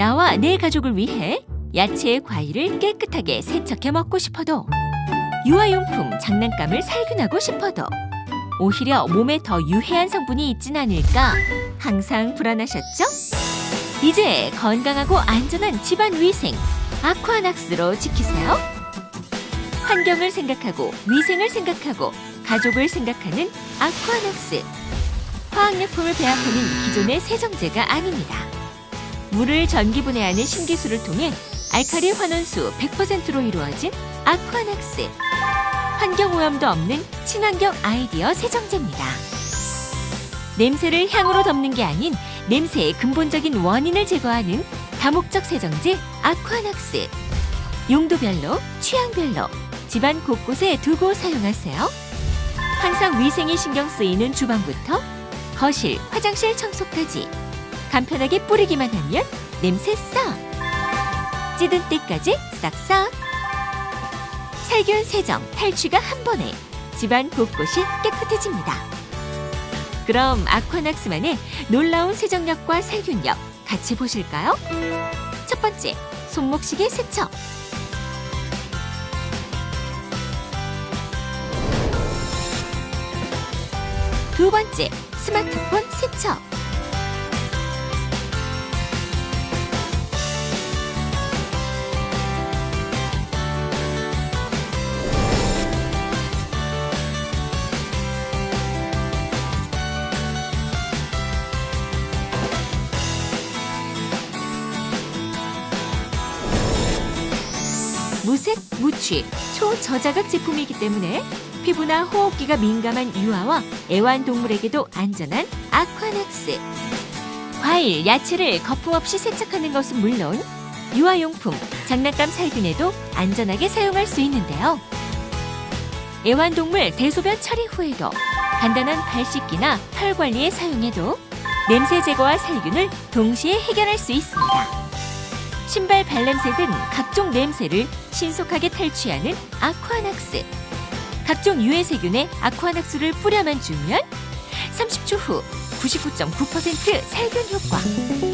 나와 내 가족을 위해 야채, 과일을 깨끗하게 세척해 먹고 싶어도 유아용품, 장난감을 살균하고 싶어도 오히려 몸에 더 유해한 성분이 있진 않을까 항상 불안하셨죠? 이제 건강하고 안전한 집안 위생 아쿠아낙스로 지키세요. 환경을 생각하고 위생을 생각하고 가족을 생각하는 아쿠아낙스. 화학약품을 배합하는 기존의 세정제가 아닙니다. 물을 전기 분해하는 신기술을 통해 알카리 환원수 100%로 이루어진 아쿠아낙스. 환경오염도 없는 친환경 아이디어 세정제입니다. 냄새를 향으로 덮는 게 아닌 냄새의 근본적인 원인을 제거하는 다목적 세정제 아쿠아낙스. 용도별로, 취향별로 집안 곳곳에 두고 사용하세요. 항상 위생이 신경 쓰이는 주방부터 거실, 화장실 청소까지 간편하게 뿌리기만 하면 냄새 싹! 찌든 때까지 싹싹! 살균 세정, 탈취가 한 번에 집안 곳곳이 깨끗해집니다. 그럼 아쿠아낙스만의 놀라운 세정력과 살균력 같이 보실까요? 첫 번째, 손목시계 세척. 두 번째, 스마트폰 세척. 무색, 무취, 초저자극 제품이기 때문에 피부나 호흡기가 민감한 유아와 애완동물에게도 안전한 아쿠아낙스. 과일, 야채를 거품 없이 세척하는 것은 물론 유아용품, 장난감 살균에도 안전하게 사용할 수 있는데요. 애완동물 대소변 처리 후에도 간단한 발 씻기나 털 관리에 사용해도 냄새 제거와 살균을 동시에 해결할 수 있습니다. 신발 발냄새 등 각종 냄새를 신속하게 탈취하는 아쿠아낙스. 각종 유해 세균에 아쿠아낙스를 뿌려만 주면 30초 후 99.9% 살균 효과,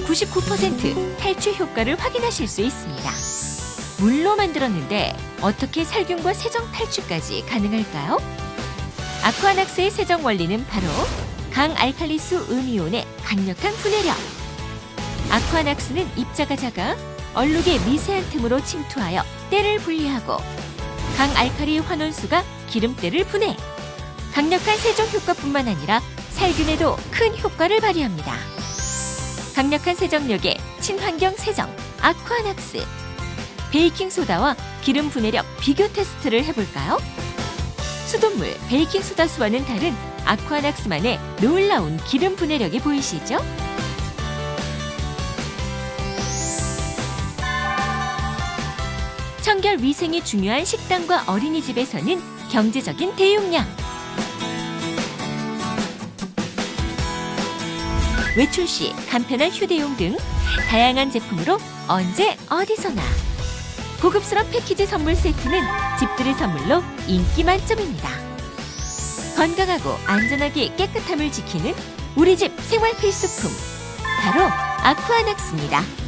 99% 탈취 효과를 확인하실 수 있습니다. 물로 만들었는데 어떻게 살균과 세정 탈취까지 가능할까요? 아쿠아낙스의 세정 원리는 바로 강알칼리수 음이온의 강력한 분해력. 아쿠아낙스는 입자가 작아 얼룩의 미세한 틈으로 침투하여 때를 분리하고 강알칼리 환원수가 기름때를 분해 강력한 세정 효과뿐만 아니라 살균에도 큰 효과를 발휘합니다. 강력한 세정력의 친환경 세정 아쿠아낙스 베이킹 소다와 기름 분해력 비교 테스트를 해볼까요? 수돗물 베이킹 소다 수와는 다른 아쿠아낙스만의 놀라운 기름 분해력이 보이시죠? 청결 위생이 중요한 식당과 어린이집에서는 경제적인 대용량. 외출 시 간편한 휴대용 등 다양한 제품으로 언제 어디서나. 고급스러운 패키지 선물 세트는 집들이 선물로 인기 만점입니다. 건강하고 안전하게 깨끗함을 지키는 우리 집 생활 필수품. 바로 아쿠아낙스입니다.